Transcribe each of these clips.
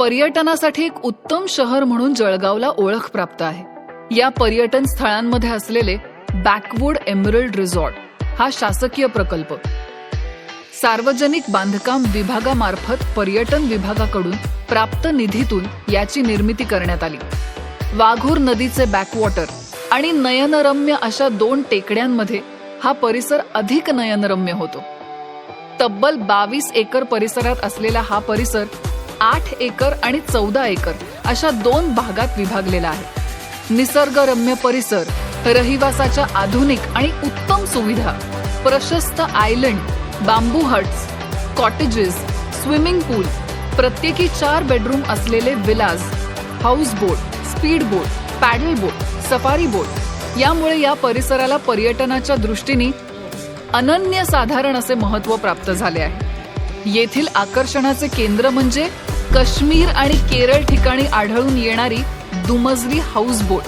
पर्यटनासाठी एक उत्तम शहर म्हणून जळगावला ओळख प्राप्त आहे. या पर्यटन स्थळांमध्ये असलेले बॅकवूड एमरल्ड रिसॉर्ट हा शासकीय प्रकल्प. सार्वजनिक बांधकाम विभागामार्फत पर्यटन विभागाकडून प्राप्त निधीतून याची निर्मिती करण्यात आली. वाघूर नदीचे बॅकवॉटर आणि नयनरम्य अशा दोन टेकड्यांमध्ये हा परिसर अधिक नयनरम्य होतो. तब्बल बावीस एकर परिसरात असलेला हा परिसर आठ एकर आणि चौदा एकर अशा दोन भागात विभागलेला आहे. निसर्गरम्य परिसर रहिवासाच्या आधुनिक आणि उत्तम सुविधा प्रशस्त island bamboo huts cottages swimming pool प्रत्येकी चार बेडरूम असलेले villas house boat speed boat paddle boat safari boat यामुळे या परिसराला पर्यटनाच्या दृष्टीने अनन्यसाधारण असे महत्त्व प्राप्त झाले आहे. येथील आकर्षणाचे केंद्र म्हणजे काश्मीर आणि केरळ ठिकाणी आढळून येणारी दुमजली हाऊस बोट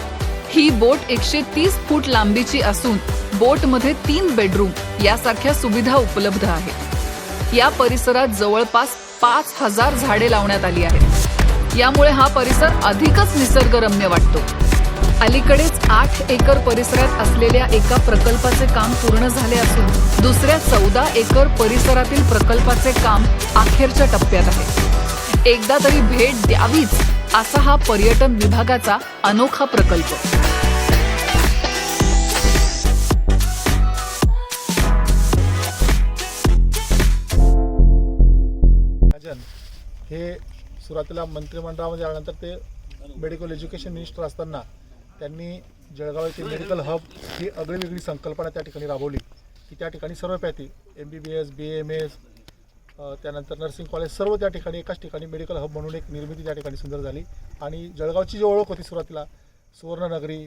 ही बोट एकशे तीस फूट लांबीची असून बोटमध्ये तीन बेडरूम यासारख्या सुविधा उपलब्ध आहेत. या परिसरात जवळपास पाच हजार झाडे लावण्यात आली आहेत. यामुळे हा परिसर अधिकच निसर्गरम्य वाटतो. अलीकडेच आठ एकर परिसरात असलेल्या एका प्रकल्पाचे काम पूर्ण झाले असून दुसऱ्या चौदा एकर परिसरातील प्रकल्पाचे काम अखेरच्या टप्प्यात आहे. एकदा तरी भेट द्यावीच असा हा पर्यटन विभागाचा अनोखा प्रकल्प. हे सुरुवातीला मंत्रिमंडळामध्ये आल्यानंतर ते मेडिकल एज्युकेशन मिनिस्टर असताना त्यांनी जळगाव येथे मेडिकल हब ही आगळीवेगळी संकल्पना त्या ठिकाणी राबवली. की त्या ठिकाणी सर्व pathy M B B S B M S त्यानंतर नर्सिंग कॉलेज सर्व त्या ठिकाणी एकाच ठिकाणी मेडिकल हब म्हणून एक निर्मिती त्या ठिकाणी सुंदर झाली. आणि जळगावची जी ओळख होती सुरुवातीला सुवर्णनगरी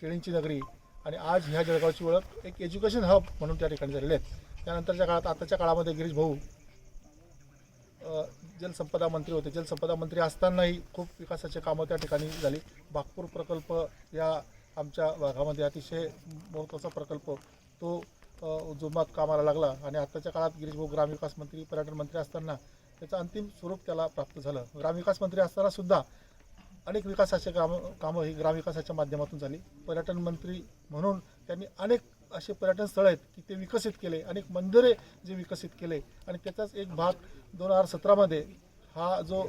केळींची नगरी आणि आज ह्या जळगावची ओळख एक एज्युकेशन हब म्हणून त्या ठिकाणी झालेले आहेत त्यानंतरच्या काळात आताच्या काळामध्ये गिरीश भाऊ जलसंपदा मंत्री होते. जलसंपदा मंत्री असतानाही खूप विकासाचे कामं त्या ठिकाणी झाली. बागपूर प्रकल्प या आमच्या भागामध्ये अतिशय महत्त्वाचा प्रकल्प तो जोमात कामाला लागला आणि आत्ताच्या काळात गिरीश भाऊ ग्रामविकास मंत्री पर्यटन मंत्री असताना त्याचं अंतिम स्वरूप त्याला प्राप्त झालं. ग्रामविकास मंत्री असताना सुद्धा अनेक विकासाचे काम कामं ही ग्रामविकासाच्या माध्यमातून झाली. पर्यटन मंत्री म्हणून त्यांनी अनेक असे पर्यटन स्थळ आहेत की ते विकसित केले अनेक मंदिरे जे विकसित केले. आणि त्याचाच एक भाग दोन हजार सतरामध्ये हा जो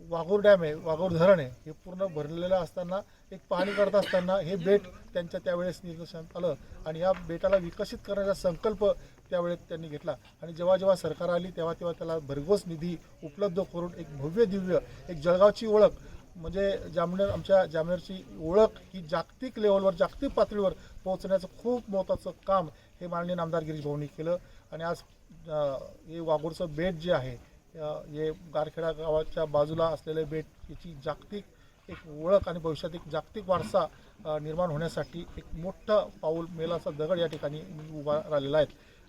वाघूर डॅम आहे वाघूर धरण आहे हे पूर्ण भरलेलं असताना एक पाहणी करत असताना हे बेट त्यांच्या त्यावेळेस निदर्शनात आलं. आणि या बेटाला विकसित करण्याचा संकल्प त्यावेळेस त्यांनी घेतला. आणि जेव्हा जेव्हा सरकार आली तेव्हा तेव्हा त्याला भरघोस निधी उपलब्ध करून एक भव्य दिव्य एक जळगावची ओळख म्हणजे जामनेर आमच्या जामनेरची ओळख ही जागतिक लेवलवर जागतिक पातळीवर पोहोचण्याचं खूप महत्त्वाचं काम हे माननीय नामदार गिरीश भाऊंनी केलं. आणि आज हे वाघोरचं बेट जे आहे हे गारखेडा गावाच्या बाजूला असलेले बेट याची जागतिक एक ओळख आणि भविष्यात एक जागतिक वारसा निर्माण होण्यासाठी एक मोठं पाऊल मेलाचा दगड या ठिकाणी उभा राहिलेला आहे.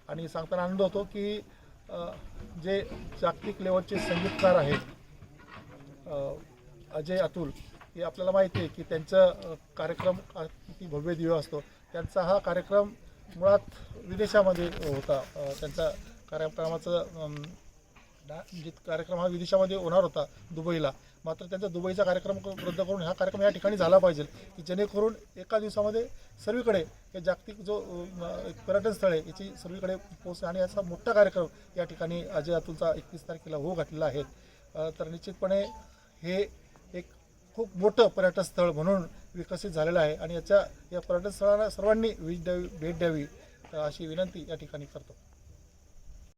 आणि सांगताना आनंद होतो की जे जागतिक लेवलचे संगीतकार आहेत अजय अतुल हे आपल्याला माहिती आहे की त्यांचं कार्यक्रम किती भव्य दिव्य असतो. त्यांचा हा कार्यक्रम मुळात विदेशामध्ये होता. त्यांचा कार्यक्रमाचं म्हणजे कार्यक्रम हा विदेशामध्ये होणार होता दुबईला. मात्र त्यांचा दुबईचा कार्यक्रम रद्द करून हा कार्यक्रम या ठिकाणी झाला पाहिजे की जेणेकरून एका दिवसामध्ये सर्वीकडे हे जागतिक जो पर्यटन स्थळ आहे याची सर्वीकडे पोहोच आणि याचा मोठा कार्यक्रम या ठिकाणी अजय अतुलचा एकतीस तारखेला हो घातलेला आहे. तर निश्चितपणे हे एक खूप मोठं पर्यटन स्थळ म्हणून विकसित झालेलं आहे आणि याच्या या पर्यटन स्थळाला सर्वांनी भेट द्यावी भेट द्यावी अशी विनंती या ठिकाणी करतो.